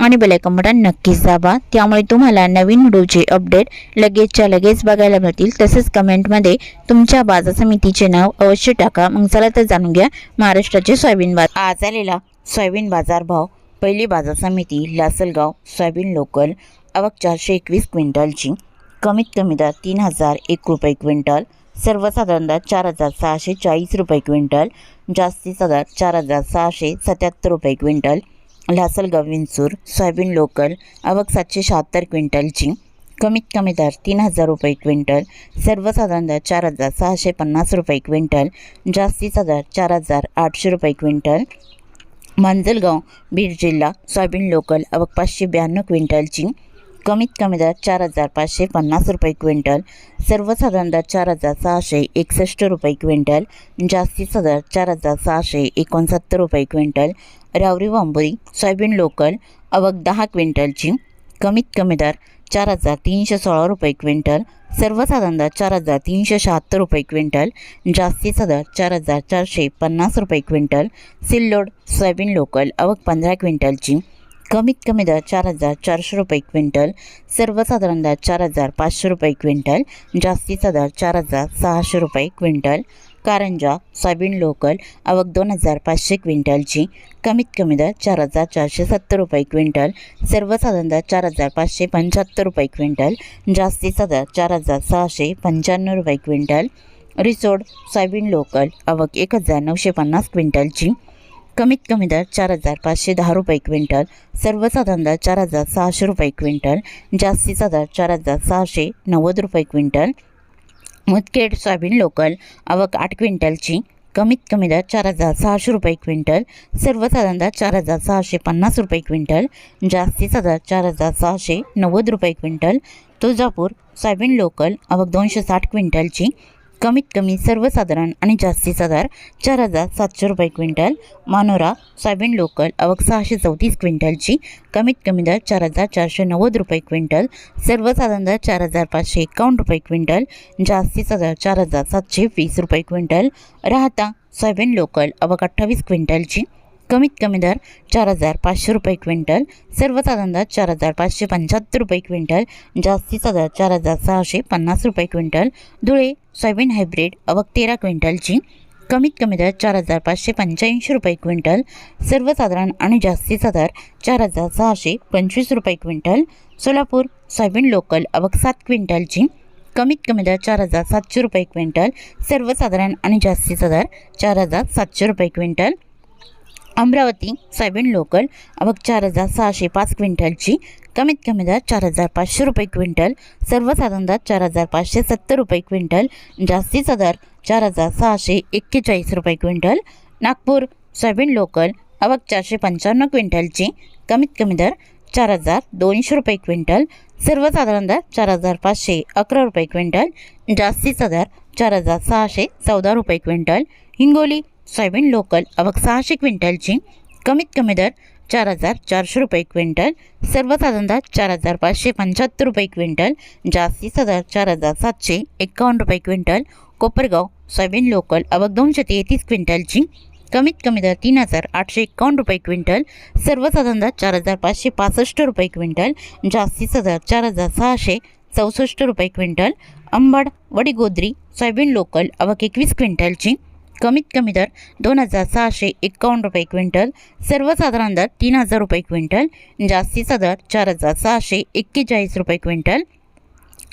आणि bell icon button नक्कीच दाबा. त्यामुळे तुम्हाला नवीन व्हिडिओचे अपडेट लगेचच्या लगेच बघायला मिळतील. तसेच कमेंटमध्ये तुमच्या बाजार समितीचे नाव अवश्य टाका. मग चला तर जाणून घ्या महाराष्ट्राचे सोयाबीन बाजार. आज आलेला सोयाबीन बाजार भाव पहिली बाजार समिती लासलगाव सोयाबीन लोकल आवक चारशे एकवीस क्विंटलची. कमीत कमी दर तीन हजार एक रुपये क्विंटल. सर्वसाधारण दर चार हजार सहाशे चाळीस रुपये क्विंटल. जास्तीचा दर चार हजार सहाशे सत्याहत्तर रुपये quintal. Lasalgaon Vinchur soybean local आवक सातशे शहात्तर क्विंटलची कमीत कमी दर तीन हजार रुपये क्विंटल सर्वसाधारण दर चार हजार सहाशे पन्नास रुपये क्विंटल जास्तीचा दर चार हजार आठशे रुपये क्विंटल. मांजलगाव बीड जिल्हा सोयाबीन लोकल आवक पाचशे ब्याण्णव क्विंटलची कमीत कमी दर चार हजार पाचशे पन्नास रुपये क्विंटल सर्वसाधारण दर चार हजार सहाशे एकसष्ट रुपये क्विंटल जास्तीचा दर चार हजार सहाशे एकोणसत्तर रुपये क्विंटल रावरी वांबोरी सोयाबीन लोकल अवक दहा क्विंटलची कमीत कमी दर चार हजार तीनशे सोळा रुपये क्विंटल सर्वसाधारण दर चार हजार तीनशे शहात्तर रुपये क्विंटल जास्तीचा दर चार हजार चारशे पन्नास रुपये क्विंटल सिल्लोड सोयाबीन लोकल आवक पंधरा क्विंटलची कमीत कमी दर चार हजार चारशे रुपये क्विंटल सर्वसाधारण दर चार हजार पाचशे रुपये क्विंटल जास्तीचा दर चार हजार सहाशे रुपये क्विंटल. कारंजा सोयाबीन लोकल आवक दोन हजार पाचशे क्विंटलची कमीत कमी दर चार हजार चारशे सत्तर रुपये क्विंटल सर्वसाधारण दर चार हजार पाचशे पंच्याहत्तर रुपये क्विंटल जास्तीचा दर चार हजार सहाशे पंच्याण्णव रुपये क्विंटल. रिसोड सोयाबीन लोकल आवक एक हजार नऊशे पन्नास क्विंटलची कमीत कमी दर चार हजार पाचशे दहा रुपये क्विंटल सर्वसाधारण दर चार हजार सहाशे रुपये क्विंटल जास्तीचा दर चार हजार सहाशे नव्वद रुपये क्विंटल. मुदखेड सोयाबीन लोकल आवक आठ क्विंटलची कमीत कमी दर चार हजार सहाशे रुपये क्विंटल सर्वसाधारण दर चार हजार सहाशे पन्नास रुपये क्विंटल जास्तीचा दर चार हजार सहाशे नव्वद रुपये क्विंटल. तुळजापूर सोयाबीन लोकल आवक दोनशे साठ क्विंटलची कमीत कमी सर्वसाधारण आणि जास्तीचा दर चार हजार सातशे रुपये क्विंटल मानोरा सोयाबीन लोकल आवक सहाशे चौतीस क्विंटलची कमीत कमी दर चार हजार चारशे नव्वद रुपये क्विंटल सर्वसाधारण दर चार हजार पाचशे एकावन्न रुपये क्विंटल जास्तीचा दर चार हजार सातशे वीस रुपये क्विंटल. राहता सोयाबीन लोकल आवक अठ्ठावीस क्विंटलची कमीत कमी दर चार हजार पाचशे रुपये क्विंटल सर्वसाधारण दर चार हजार पाचशे पंच्याहत्तर रुपये क्विंटल जास्तीचा दर चार हजार सहाशे पन्नास रुपये क्विंटल धुळे सोयाबीन हायब्रिड अवक तेरा क्विंटलची कमीत कमी दर चार हजार पाचशे पंच्याऐंशी रुपये क्विंटल सर्वसाधारण आणि जास्तीचा दर चार हजार सहाशे पंचवीस रुपये क्विंटल सोलापूर सोयाबीन लोकल अवक सात क्विंटलची कमीत कमी दर चार हजार सातशे रुपये क्विंटल सर्वसाधारण आणि जास्तीचा दर चार हजार सातशे रुपये क्विंटल अमरावती सोयाबीन लोकल आवक चार हजार सहाशे पाच क्विंटलची कमीत कमी दर चार हजार पाचशे रुपये क्विंटल सर्वसाधारण दर चार हजार पाचशे सत्तर रुपये क्विंटल जास्तीचा दर चार हजार सहाशे एक्केचाळीस रुपये क्विंटल नागपूर सोयाबीन लोकल आवक चारशे पंच्याण्णव क्विंटलची कमीत कमी दर चार हजार दोनशे रुपये क्विंटल सर्वसाधारण दर चार हजार पाचशे अकरा रुपये क्विंटल जास्तीचा दर चार हजार सहाशे चौदा रुपये क्विंटल हिंगोली सोयाबीन लोकल आवक सहाशे क्विंटलची कमीत कमी दर चार हजार चारशे रुपये क्विंटल. सर्वसाधारण दर चार हजार पाचशे पंच्याहत्तर रुपये क्विंटल. जास्तीचा दर चार हजार सातशे एकावन्न रुपये क्विंटल. कोपरगाव सोयाबीन लोकल आवक दोनशे तेहतीस क्विंटलची कमीत कमी दर तीन हजार आठशे एकावन्न रुपये क्विंटल. सर्वसाधारण दर चार हजार पाचशे पासष्ट रुपये क्विंटल. जास्तीचा दर चार हजार सहाशे चौसष्ट रुपये quintal. Ambad Vadigodri soybean local आवक एकवीस क्विंटलची कमीत कमी दर दोन हजार सहाशे एकावन्न रुपये क्विंटल सर्वसाधारण दर तीन हजार रुपये क्विंटल जास्तीचा दर चार हजार सहाशे एक्केचाळीस रुपये quintal.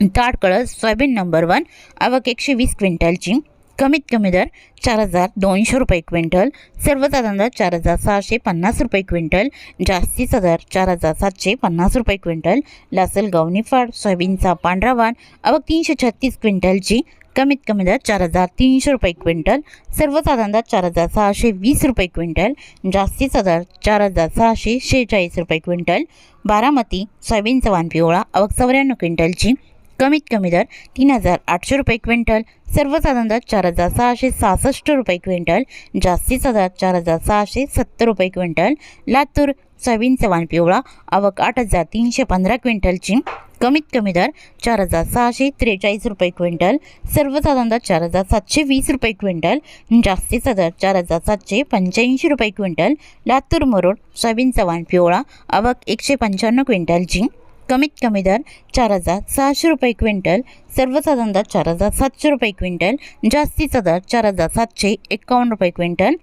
Tadkalas soybean number one आवक एकशे वीस क्विंटलची. कमीत कमी दर चार हजार दोनशे रुपये क्विंटल सर्वसाधारण दर चार हजार सहाशे पन्नास रुपये क्विंटल जास्तीचा दर चार हजार सातशे पन्नास रुपये क्विंटल. लासलगाव निफाड सोयाबीनचा पांढरा वाण आवक तीनशे छत्तीस क्विंटलची. कमीत कमी दर चार हजार तीनशे रुपये क्विंटल सर्वसाधारण दर चार हजार सहाशे वीस रुपये क्विंटल जास्तीचा दर चार हजार सहाशे शेहेचाळीस रुपये क्विंटल बारामती सोयाबीनचा वाण पिवळा अवक चौऱ्याण्णव क्विंटलची कमीत कमी दर तीन हजार आठशे रुपये क्विंटल सर्वसाधारण दर चार हजार सहाशे सहासष्ट रुपये क्विंटल जास्तीचा दर चार हजार सहाशे सत्तर रुपये क्विंटल लातूर सोयाबीनचा वाण पिवळा आवक आठ हजार तीनशे पंधरा क्विंटलची कमीत कमी दर चार हजार सहाशे त्रेचाळीस रुपये क्विंटल. सर्वसाधारण दर चार हजार सातशे वीस रुपये क्विंटल. जास्तीचा दर चार हजार सातशे पंच्याऐंशी रुपये क्विंटल. लातूर मरोड सोयाबीन चव्हाण पिवळा आवक एकशे पंच्याण्णव क्विंटलची कमीत कमी दर चार हजार सहाशे रुपये क्विंटल. सर्वसाधारण दर चार हजार सातशे रुपये क्विंटल. जास्तीचा दर चार हजार सातशे एकावन्न रुपये क्विंटल.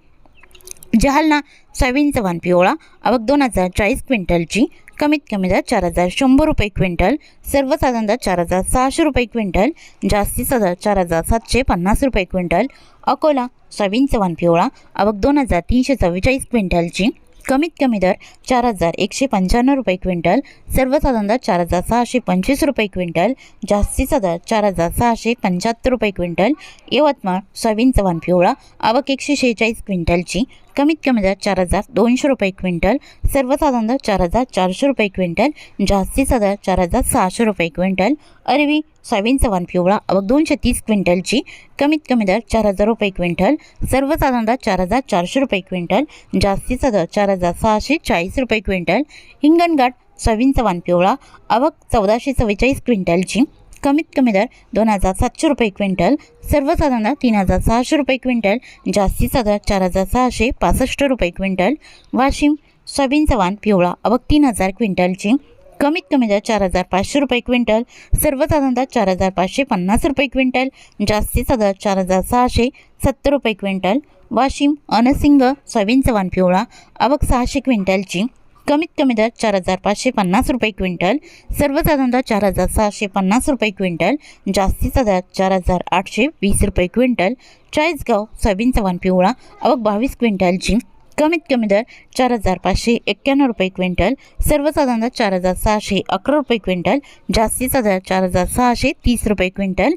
जालना सोयाबीन चव्हाण पिवळा आवक दोन हजार चाळीस क्विंटलची. कमीत कमी दर चार हजार शंभर रुपये क्विंटल सर्वसाधारण दर चार हजार सहाशे रुपये क्विंटल जास्तीचा दर चार हजार सातशे पन्नास रुपये क्विंटल अकोला सोयाबीन चव्हाण पिवळा आवक दोन हजार तीनशे चव्वेचाळीस क्विंटलची कमीत कमी दर चार हजार एकशे पंच्याण्णव रुपये क्विंटल सर्वसाधारण दर चार हजार सहाशे पंचवीस रुपये क्विंटल जास्तीचा दर चार हजार सहाशे पंच्याहत्तर रुपये क्विंटल यवतमाळ सोयाबीन चव्हाण पिवळा आवक एकशे शेहेचाळीस क्विंटलची कमीत कमी दर चार हजार दोनशे रुपये क्विंटल सर्वसाधारण दर चार हजार चारशे रुपये क्विंटल जास्तीचा दर चार हजार सहाशे रुपये क्विंटल अरवी सोयाबीनचा चव्हाण पिवळा अवघ दोनशे तीस क्विंटलची कमीत कमी दर चार हजार रुपये क्विंटल सर्वसाधारण दर चार हजार चारशे रुपये क्विंटल जास्तीचा दर चार हजार सहाशे चाळीस रुपये क्विंटल हिंगणघाट सोयाबीनचा चव्हाण पिवळा अवघ चौदाशे चव्वेचाळीस क्विंटलची कमीत कमी दर दोन हजार सातशे रुपये क्विंटल सर्वसाधारण तीन हजार सहाशे रुपये क्विंटल जास्तीचा दर चार हजार सहाशे पासष्ट रुपये क्विंटल वाशिम सोयाबीन चव्हाण पिवळा आवक तीन हजार क्विंटलची कमीत कमी दर चार हजार पाचशे रुपये क्विंटल सर्वसाधारणतः चार हजार पाचशे पन्नास रुपये क्विंटल जास्तीचा दर चार हजार सहाशे सत्तर रुपये क्विंटल वाशिम अनसिंग सोयाबीन चव्हाण पिवळा आवक सहाशे क्विंटलची कमीत कमी दर चार हजार पाचशे पन्नास रुपये क्विंटल सर्वसाधारण दर चार हजार सहाशे पन्नास रुपये क्विंटल जास्तीचा दर चार हजार आठशे वीस रुपये क्विंटल चाळीसगाव सोयाबीन चव्हाण पिवळा अवघ बावीस क्विंटलची कमीत कमी दर चार हजार पाचशे एक्क्याण्णव रुपये क्विंटल सर्वसाधारण दर चार हजार सहाशे अकरा रुपये क्विंटल जास्तीचा दर चार हजार सहाशे तीस रुपये क्विंटल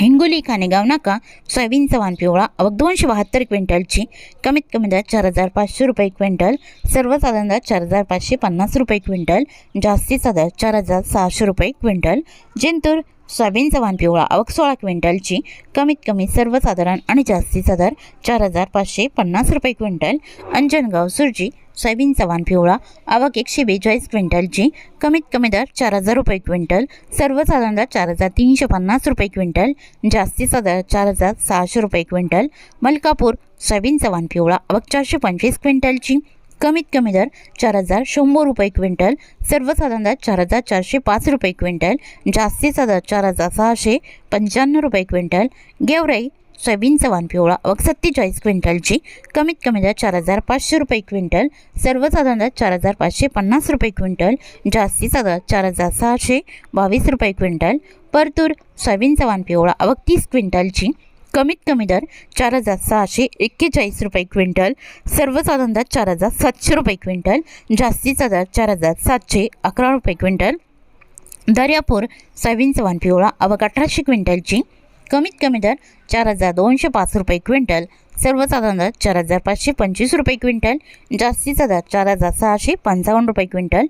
हिंगोली कानेगाव नाका सोयाबीन चव्हाण पिवळा अवघ दोनशे बहात्तर क्विंटलची कमीत कमी दर चार हजार पाचशे रुपये क्विंटल सर्वसाधारण दर चार हजार पाचशे पन्नास रुपये क्विंटल जास्तीचा दर चार हजार सहाशे रुपये क्विंटल. जिंतूर सोयाबीन चव्हाण पिवळा अवघ सोळा क्विंटलची कमीत कमी सर्वसाधारण आणि जास्तीचा दर चार हजार पाचशे पन्नास रुपये क्विंटल. अंजनगाव सुरजी सोयाबीनचा वाण पिवळा. आवक एकशे बेचाळीस क्विंटलची. कमीत कमी दर चार हजार रुपये क्विंटल. सर्वसाधारण दर चार हजार तीनशे पन्नास रुपये क्विंटल. जास्तीचा दर चार हजार सहाशे रुपये क्विंटल. मलकापूर सोयाबीनचा वाण पिवळा. आवक चारशे पंचवीस क्विंटलची. कमीत कमी दर चार हजार शंभर रुपये क्विंटल. सर्वसाधारण दर चार हजार चारशे पाच रुपये क्विंटल. जास्तीचा दर चार हजार सहाशे पंच्याण्णव रुपये क्विंटल. गेवराई सोयाबीन वाण पिवळा व सत्तेचाळीस क्विंटलची कमीत कमी दर चार हजार पाचशे रुपये क्विंटल सर्वसाधारण दर चार हजार पाचशे पन्नास रुपये क्विंटल जास्तीचा दर चार हजार सहाशे बावीस रुपये क्विंटल परतूर सोयाबीन वाण पिवळा अवघ तीस क्विंटलची कमीत कमी दर चार हजार सहाशे एक्केचाळीस रुपये क्विंटल सर्वसाधारण दर चार हजार सातशे रुपये क्विंटल जास्तीचा दर चार हजार सातशे अकरा रुपये क्विंटल. दर्यापूर सोयाबीन वाण पिवळा अवघ अठराशे क्विंटलची कमीत कमी दर चार हजार दोनशे पाच रुपये क्विंटल सर्वसाधारण दर चार हजार पाचशे पंचवीस रुपये क्विंटल जास्तीचा दर चार हजार सहाशे पंचावन्न रुपये क्विंटल.